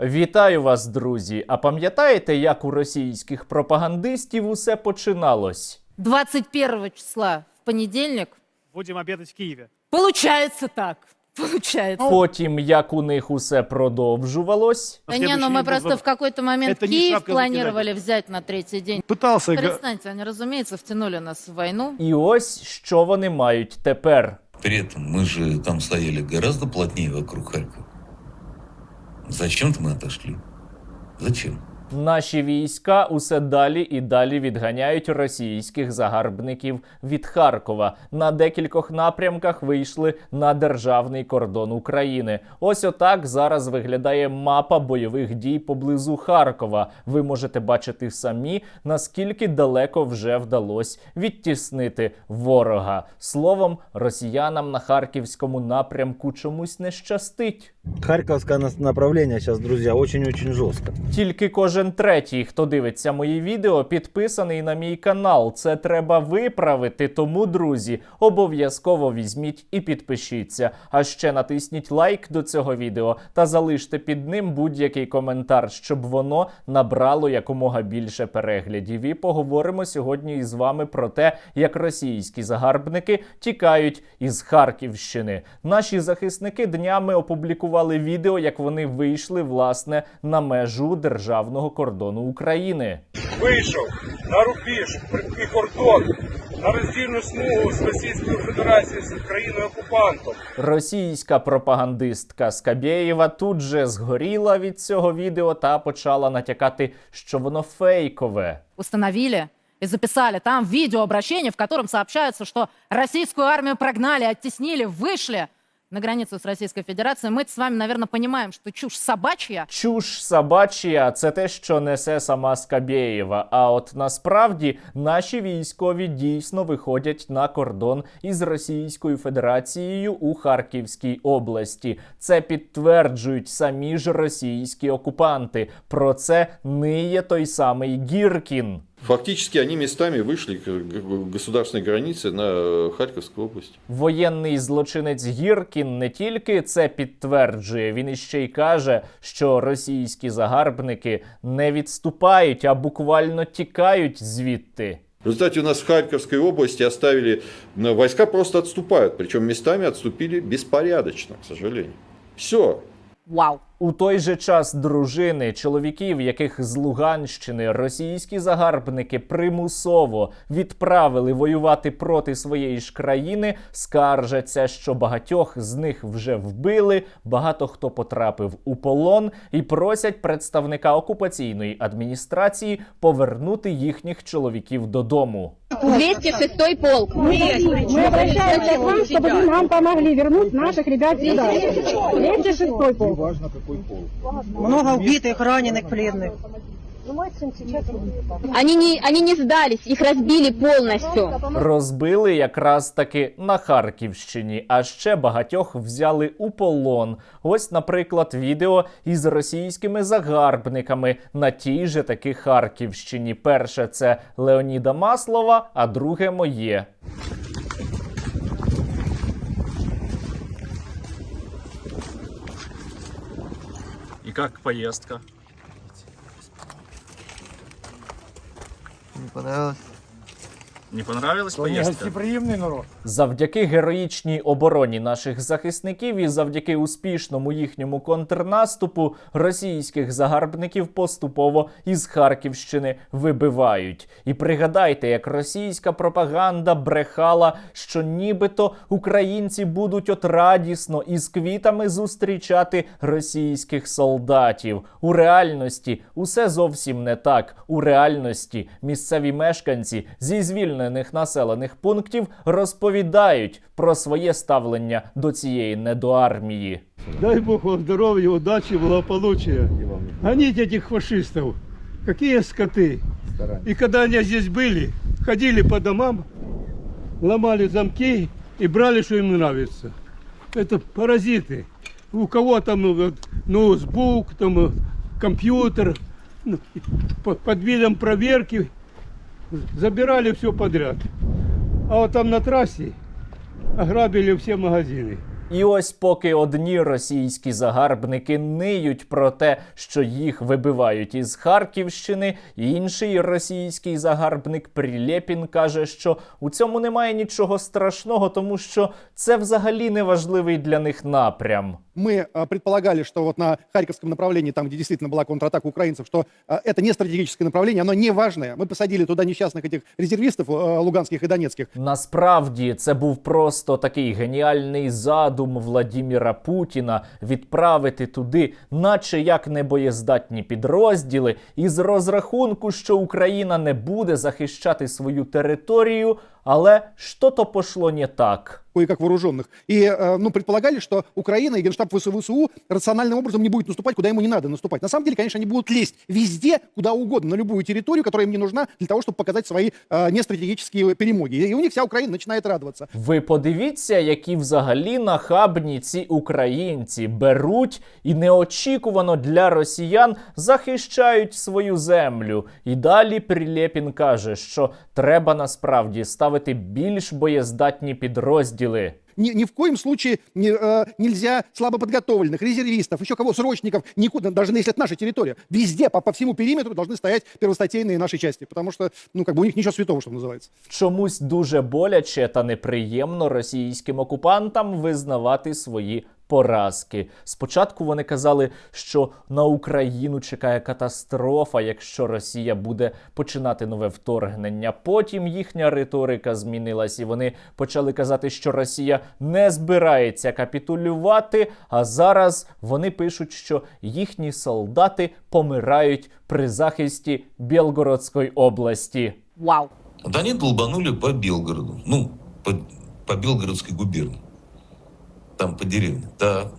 Вітаю вас, друзі! А пам'ятаєте, як у російських пропагандистів усе починалось? 21 числа в понедельник. Будем обедать в Киеве. Получается так. Получается. Потім як у них усе продовжувалось. да не, ну мы просто в какой-то момент Это не Киев шапка планировали взять на третий день. Пытался... га- Перестаньте, они, разумеется, втянули нас в войну. І ось що вони мають тепер. При этом мы же там стояли гораздо плотнее вокруг Харькова. Зачем-то мы отошли. Зачем? Наші війська усе далі і далі відганяють російських загарбників від Харкова. На декількох напрямках вийшли на державний кордон України. Ось отак зараз виглядає мапа бойових дій поблизу Харкова. Ви можете бачити самі, наскільки далеко вже вдалося відтіснити ворога. Словом, росіянам на харківському напрямку чомусь не щастить. Харьковское нас- направление сейчас, друзья, очень-очень жестко. Тільки кожен третій, хто дивиться мої відео, підписаний на мій канал. Це треба виправити. Тому, друзі, обов'язково візьміть і підпишіться. А ще натисніть лайк до цього відео та залиште під ним будь-який коментар, щоб воно набрало якомога більше переглядів. І поговоримо сьогодні із вами про те, як російські загарбники тікають із Харківщини. Наші захисники днями опублікували відео, як вони вийшли власне на межу державного кордону України. вийшов на рубіж і кордон на роздільну смугу з Російською Федерацією з країною окупантом. Російська пропагандистка Скабєєва тут же згоріла від цього відео та почала натякати, що воно фейкове. Установили и записали там видеообращение, в котором сообщается, что российскую армию прогнали, оттеснили, вышли на границу с Российской Федерацией. Мы с вами, наверное, понимаем, что чушь собачья. Чуш собачія це те, що несе сама Скабєєва. А от насправді наші військові дійсно виходять на кордон із Російською Федерацією у Харківській області. Це підтверджують самі ж російські окупанти. Про це ниє той самий Гіркін. Фактически они местами вышли к государственной границе на Харьковскую область. Воєнний злочинець Гіркін не тільки це підтверджує, він іще й каже, що російські загарбники не відступають, а буквально тікають звідти. В результате у нас в Харьковской области оставили, ну, войска просто отступают, причем местами отступили беспорядочно, к сожалению. Все, Вау. У той же час дружини, чоловіків, яких з Луганщини російські загарбники примусово відправили воювати проти своєї ж країни, скаржаться, що багатьох з них вже вбили, багато хто потрапив у полон і просять представника окупаційної адміністрації повернути їхніх чоловіків додому. 206 полк. Мы обращаемся к вам, чтобы вы нам помогли вернуть наших ребят сюда. 206 полк. Много убитых, раненых, пленных. Они не, они не сдались, их разбили полностью. Розбили якраз таки на Харківщині, а ще багатьох взяли у полон. Ось, наприклад, відео із російськими загарбниками на тій же таки Харківщині. Перше це Леоніда Маслова, а друге моє. И как поездка? Не понравилось? Не понравилась поездка? Гостеприємний народ. Завдяки героїчній обороні наших захисників і завдяки успішному їхньому контрнаступу російських загарбників поступово із Харківщини вибивають. І пригадайте, як російська пропаганда брехала, що нібито українці будуть от радісно із квітами зустрічати російських солдатів. У реальності усе зовсім не так. У реальності місцеві мешканці зі звільнених населених пунктів розповідають про своє ставлення до цієї недоармії. Дай Бог вам здоровья, удачи, благополучия. Гонить этих фашистов. Какие скоты. И когда они здесь были, ходили по домам, ломали замки и брали, что им нравится. Это паразиты. У кого там ну, вот, ноутбук, там э, компьютер, ну, по- под видом проверки забирали все подряд. А вот там на трассе ограбили все магазины. І ось поки одні російські загарбники ниють про те, що їх вибивають із Харківщини, інший російський загарбник Прилєпін каже, що у цьому немає нічого страшного, тому що це взагалі не важливий для них напрям. Мы а, предполагали, что вот на Харьковском направлении, там, где действительно была контратака украинцев, что а, это не стратегическое направление, оно не важное. Мы посадили туда несчастных этих резервистов а, луганских и донецких. Насправді це був просто такий геніальний задум Владіміра Путіна відправити туди, наче як небоєздатні підрозділи, із розрахунку, що Україна не буде захищати свою територію, але що-то пошло не так. кое-как вооруженных. И, э, ну, предполагали, что Украина и Генштаб ВСУ ВСУ рациональным образом не будет наступать, куда ему не надо наступать. На самом деле, конечно, они будут лезть везде, куда угодно, на любую территорию, которая им не нужна для того, чтобы показать свои э, нестратегические перемоги. И у них вся Украина начинает радоваться. Ви подивіться, які взагалі нахабні ці українці беруть і неочікувано для росіян захищають свою землю. І далі Прилєпін каже, що треба насправді ставити більш боєздатні підрозділи. Ни, ни в коем случае не, э, нельзя слабоподготовленных, резервистов, еще кого, срочников, никуда, даже если это наша территория. Везде, по, по всему периметру должны стоять первостатейные нашей части, потому что, ну, как бы у них ничего святого, что называется. Чомусь дуже боляче та неприємно російським окупантам визнавати свої поразки. Спочатку вони казали, що на Україну чекає катастрофа, якщо Росія буде починати нове вторгнення. Потім їхня риторика змінилась, і вони почали казати, що Росія не збирається капітулювати. А зараз вони пишуть, що їхні солдати помирають при захисті Білгородської області. Вау. Вот они долбанули по Белгороду. Ну, по, по Белгородской губернии. Там по деревне. Да.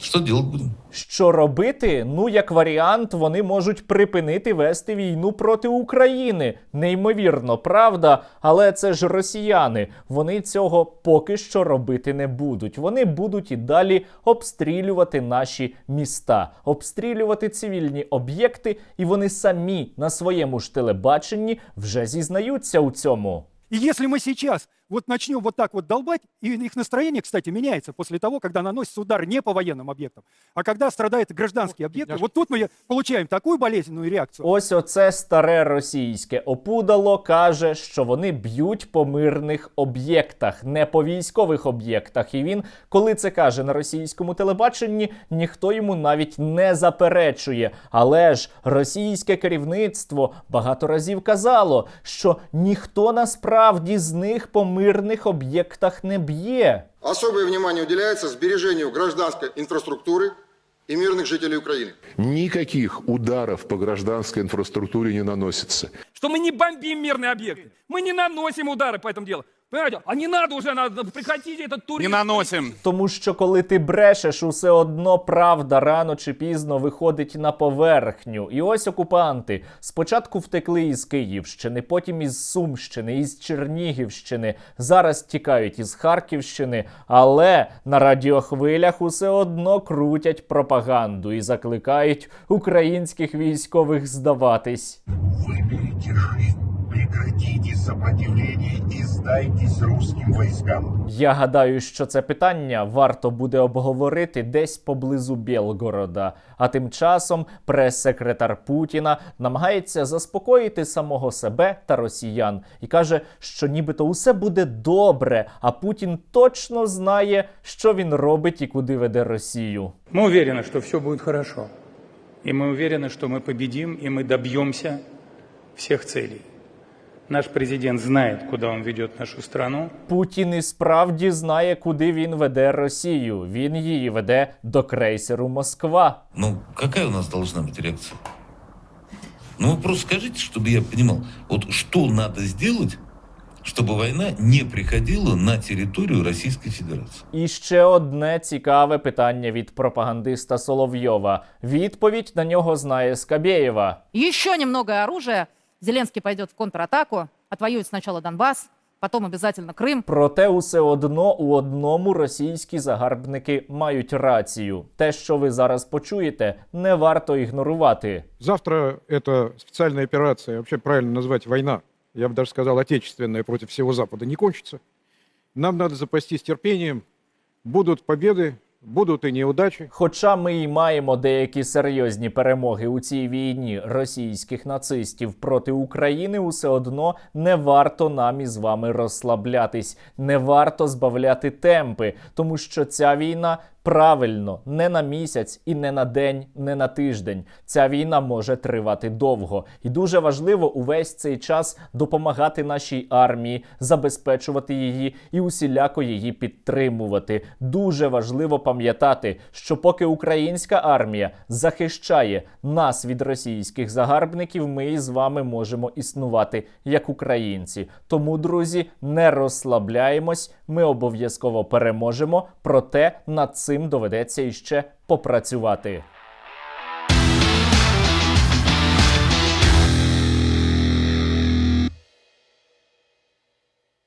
Что делать будем? Що робити? Ну, як варіант, вони можуть припинити вести війну проти України. Неймовірно, правда, але це ж росіяни. Вони цього поки що робити не будуть. Вони будуть і далі обстрілювати наші міста, обстрілювати цивільні об'єкти, і вони самі на своєму ж телебаченні вже зізнаються у цьому. И если мы сейчас вот начнем вот так вот долбать, и их настроение, кстати, меняется после того, когда наносится удар не по военным объектам, а когда страдают гражданские объекты, вот тут мы получаем такую болезненную реакцию. Ось оце старе російське опудало каже, що вони б'ють по мирних об'єктах, не по військових об'єктах. І він, коли це каже на російському телебаченні, ніхто йому навіть не заперечує. Але ж російське керівництво багато разів казало, що ніхто насправді з них по мирних об'єктах не б'є. Особое внимание уделяется сбережению гражданской инфраструктуры и мирных жителей Украины. Никаких ударов по гражданской инфраструктуре не наносится. Что мы не бомбим мирные объекты. Мы не наносим удары по этому делу. Понимаете? А не надо уже, надо, прекратите этот туризм. Не наносим. Тому що коли ти брешеш, усе одно правда рано чи пізно виходить на поверхню. І ось окупанти спочатку втекли із Київщини, потім із Сумщини, із Чернігівщини. Зараз тікають із Харківщини, але на радіохвилях усе одно крутять пропаганду і закликають українських військових здаватись. Выберите жизнь, прекратите сопротивление и сдайтесь русским войскам. Я гадаю, що це питання варто буде обговорити десь поблизу Білгорода. А тим часом прес-секретар Путіна намагається заспокоїти самого себе та росіян і каже, що нібито усе буде добре, а Путін точно знає, що він робить і куди веде Росію. Мы уверены, что все будет хорошо. И мы уверены, что мы победим, и мы добьемся всех целей. Наш президент знает, куда он ведет нашу страну. Путін і справді знає, куди він веде Росію. Він її веде до крейсеру Москва. Ну, какая у нас должна быть реакция? Ну, вы просто скажите, чтобы я понимал, вот что надо сделать, чтобы война не приходила на территорию Российской Федерации. І ще одне цікаве питання від пропагандиста Соловйова. Відповідь на нього знає Скабєєва. Еще немного оружия. Зеленский пойдет в контратаку, отвоюет сначала Донбасс, потом обязательно Крым. Проте усе одно у одному російські загарбники мають рацію. Те, що ви зараз почуєте, не варто ігнорувати. Завтра эта специальная операция, вообще правильно назвать война, я бы даже сказал отечественная против всего Запада, не кончится. Нам надо запастись терпением, Будут победы, будут і неудачі. Хоча ми й маємо деякі серйозні перемоги у цій війні російських нацистів проти України, усе одно не варто нам із вами розслаблятись, не варто збавляти темпи, тому що ця війна. Правильно, не на місяць і не на день, не на тиждень. Ця війна може тривати довго, і дуже важливо увесь цей час допомагати нашій армії, забезпечувати її і усіляко її підтримувати. Дуже важливо пам'ятати, що поки українська армія захищає нас від російських загарбників, ми із вами можемо існувати як українці. Тому, друзі, не розслабляємось. Ми обов'язково переможемо. Проте над цим доведеться іще попрацювати.